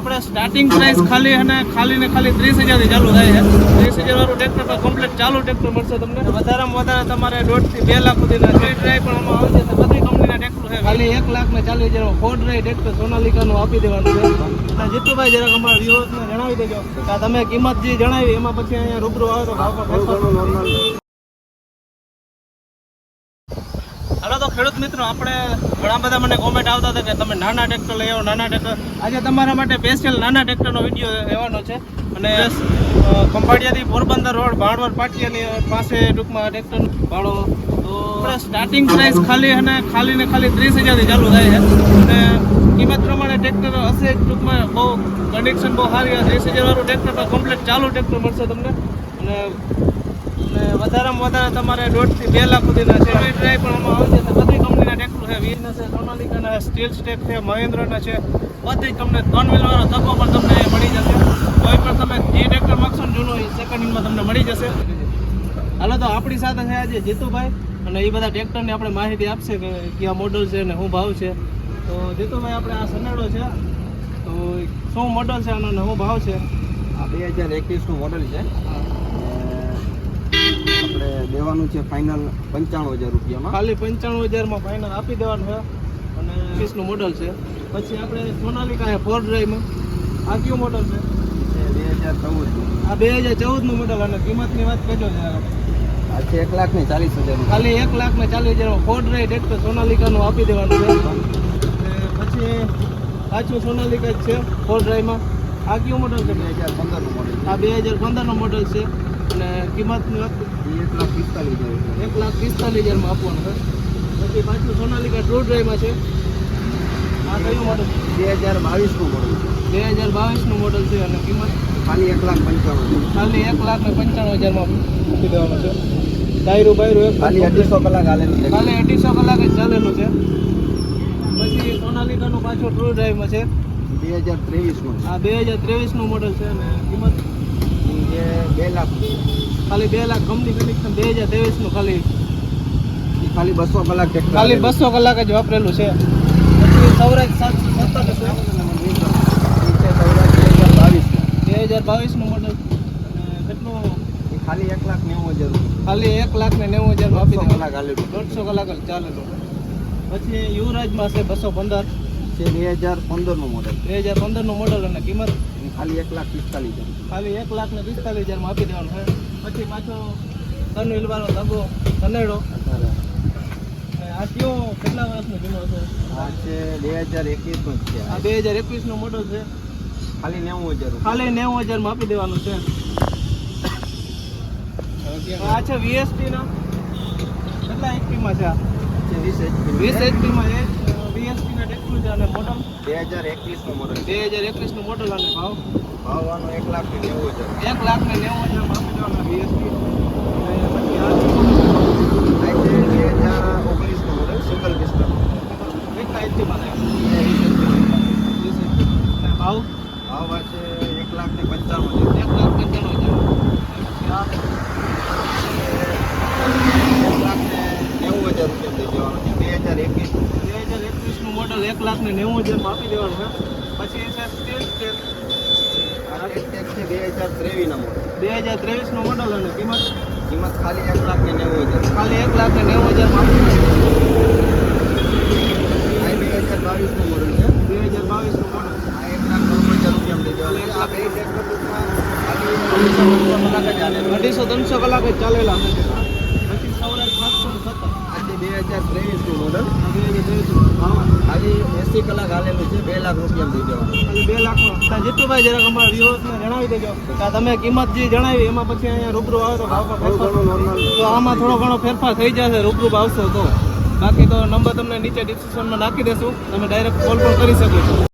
આપણે starting price ખાલી અને ખાલી ને ખાલી ત્રીસ હજારથી ચાલુ થાય છે. ત્રીસ હજાર વાળું ટ્રેક્ટર તો કમ્પ્લીટ ચાલુ ટ્રેક્ટર મળશે તમને. વધારેમાં વધારે તમારે દોઢથી બે લાખ સુધીના થ્રી ડ્રાઈવ પણ આમાં આવી તો બધી કંપનીના ટ્રેક્ટર છે. ખાલી એક લાખ ને ચાલીસ હજાર ફોર ડ્રાઈવ ટ્રેક્ટર સોનાલિકાનું આપી દેવાનું છે. જીતુભાઈ જરાક અમારા વ્યુઅર્સને જણાવી દેજો. તમે કિંમત જે જણાવી, એમાં પછી અહીંયા રૂબરૂ આવે તો ભાવ ફેરફાર હાલો તો ખેડૂત મિત્રો આપણે ઘણા બધા મને કોમેન્ટ આવતા હતા કે તમે નાના ટ્રેક્ટર લઈ આવો નાના ટ્રેક્ટર આજે તમારા માટે સ્પેશિયલ નાના ટ્રેક્ટરનો વીડિયો લેવાનો છે. અને ખંભાળિયાથી પોરબંદર રોડ ભાણવર પાટિયાની પાસે ટૂંકમાં ટ્રેક્ટર ભાડો. તો સ્ટાર્ટિંગ પ્રાઇસ ખાલી અને ખાલી ને ખાલી ત્રીસ હજારથી ચાલુ થાય છે. અને કિંમત પ્રમાણે ટ્રેક્ટર હશે જ ટૂંકમાં બહુ કન્ડિશન બહુ સારી. ત્રીસ હજાર વાળું ટ્રેક્ટર તો કમ્પ્લીટ ચાલુ ટ્રેક્ટર મળશે તમને. અને વધારેમાં વધારે તમારે દોઢથી બે લાખ સુધીના છે. એવી ડ્રાઈવ પણ બધી કંપનીના ટ્રેક્ટર છે. વીરના છે સોનાલિકાના સ્ટીલ સ્ટેક છે મહેન્દ્રના છે બધી તમને ત્રણ વ્હીલવાળો તકો પણ તમને મળી જશે. કોઈ પણ તમે જે ટ્રેક્ટર માગશો ને સેકન્ડ હેન્ડમાં તમને મળી જશે. હાલો તો આપણી સાથે છે આજે જીતુભાઈ. અને એ બધા ટ્રેક્ટરની આપણે માહિતી આપશે કે કયા મોડલ છે અને શું ભાવ છે. તો જીતુભાઈ, આપણે આ સનેડો છે. તો શું મોડલ છે અને શું ભાવ છે? આ બે હજાર એકવીસનું મોડલ છે. આપણે દેવાનું છે ફાઇનલ પંચાણું હજાર રૂપિયામાં. ખાલી પંચાણું હજારમાં ફાઇનલ આપી દેવાનું છે. અને વીસનું મોડલ છે. પછી આપણે સોનાલિકા ફોર ડ્રાઈવમાં આ કયું મોડલ છે? બે હજાર ચૌદ આ બે હજાર ચૌદનું મોડલ અને કિંમતની વાત કરજો આ છે એક લાખ ને ચાલીસ હજાર ખાલી એક લાખ ને ચાલીસ હજારમાં ફોર ડ્રાઈવ ટ્રેક્ટર સોનાલિકાનું આપી દેવાનું છે. પછી પાછું સોનાલિકા જ છે ફોર ડ્રાઈવમાં આ કયું મોડલ છે? બે હજાર પંદરનું મોડલ આ બે હજાર પંદરનું મોડલ છે. અને કિંમતની વાત એક લાખ પિસ્તાલીસ હજાર એક લાખ પિસ્તાલીસ હજારમાં આપવાનું છે. પછી પાછું સોનાલિકા ટ્રુ ડ્રાઈવમાં છે. આ કયું મોડલ બે હજાર બાવીસનું મોડલ છે બે હજાર બાવીસનું મોડલ છે અને કિંમત? ખાલી એક લાખ પંચાણું ખાલી એક લાખ ને પંચાણું હજારમાં મૂકી દેવાનું છે. ટાયરું બાયરું એક ખાલી અઢીસો કલાક હાલેલું છે. ખાલી અઢીસો કલાક જ ચાલેલું છે. પછી સોનાલિકાનું પાછું ટ્રુ ડ્રાઈવમાં છે. બે હજાર ત્રેવીસનું. આ બે હજાર ત્રેવીસનું મોડલ છે અને કિંમત? એ બે લાખ. ખાલી બે લાખ કંપની કનેક્શન બે હજાર ત્રેવીસનું ખાલી. ખાલી બસો કલાક ખાલી બસો કલાક જ વાપરેલું છે. પછી સૌરાજ સાતસો બાવીસનું બે હજાર બાવીસનું મોડલ કેટલું? ખાલી એક લાખ નેવું હજાર ખાલી એક લાખ ને નેવું હજાર આપી કલાક હાલેલું દોઢસો કલાક જ ચાલેલું પછી યુવરાજમાં છે બસો પંદર. છે બે હજાર પંદરનું મોડલ બે હજાર પંદરનું મોડલ અને કિંમત એ ખાલી એક લાખ પિસ્તાલીસ હજાર. ખાલી એક લાખ ને પિસ્તાલીસ હજારમાં આપી દેવાનું છે. પછી પાછો તન ઇલવાનો ધગો તનેડો આ કયો કેટલા વર્ષનો જૂનો છે આ છે બે હજાર એકવીસનું છે આ. બે હજાર એકવીસનો મોડો છે. ખાલી નેવું હજાર ખાલી નેવું હજારમાં આપી દેવાનું છે. આ છે વીએસટી ના. કેટલા એચપીમાં છે આ? છે વીસ એચપી વીસ એચપીમાં છે. ના ટેક્ટર છે અને મોડલ. બે હજાર એકવીસનું મોડલ બે હજાર એકવીસનું મોડલ અને ભાવ? ભાવવાનો એક લાખ ને નેવું હજાર. એક લાખ ને નેવું હજારમાં આપી દેવાના બે હજાર ઓગણીસનું મોડલ સિંગલ પિસ્ટન કેટલા. અને ભાવ? ભાવ છે એક લાખ ને પંચાણું હજાર. એક લાખ પંચાણું હજાર પછી આ એક લાખ ને નેવું હજાર રૂપિયા થઈ જવાનું છે બે હજાર એકવીસ બે હજાર એકવીસનું મોડલ એક લાખ ને નેવું હજારમાં આપી દેવાનું છે પછી છે સ્ટીલ છે બે હજાર ત્રેવીસના મોડલ બે હજાર ત્રેવીસનું મોડલ અને કિંમત? કિંમત ખાલી એક લાખ ને નેવું હજાર ખાલી એક લાખ ને નેવું હજારમાં આપી બે હજાર બાવીસનું મોડલ છે બે હજાર બાવીસનું મોડલ આ એક લાખ હજાર રૂપિયા જવાનું છે આ બે ખાલી અઢીસો ત્રણસો કલાક જ ચાલેલા. પછી સૌરાષ્ટ્ર ને સત્તર. આ બે હજાર ત્રેવીસનું મોડલ આ બે હજાર ત્રેવીસનું ભાવ ખાલી એસી કલાક હાલેલું છે બે લાખ રૂપિયા બે લાખ જીતુભાઈ જરાક અમારા વ્યુઅર્સને જણાવી દેજો. કે તમે કિંમત જે જણાવી એમાં પછી અહીંયા રૂબરૂ આવે તો નોર્મલ તો આમાં થોડો ઘણો ફેરફાર થઈ જશે રૂબરૂ આવશો તો. બાકી તો નંબર તમને નીચે ડિસ્ક્રિપ્શનમાં નાખી દેશું. તમે ડાયરેક્ટ કોલ પણ કરી શકો છો.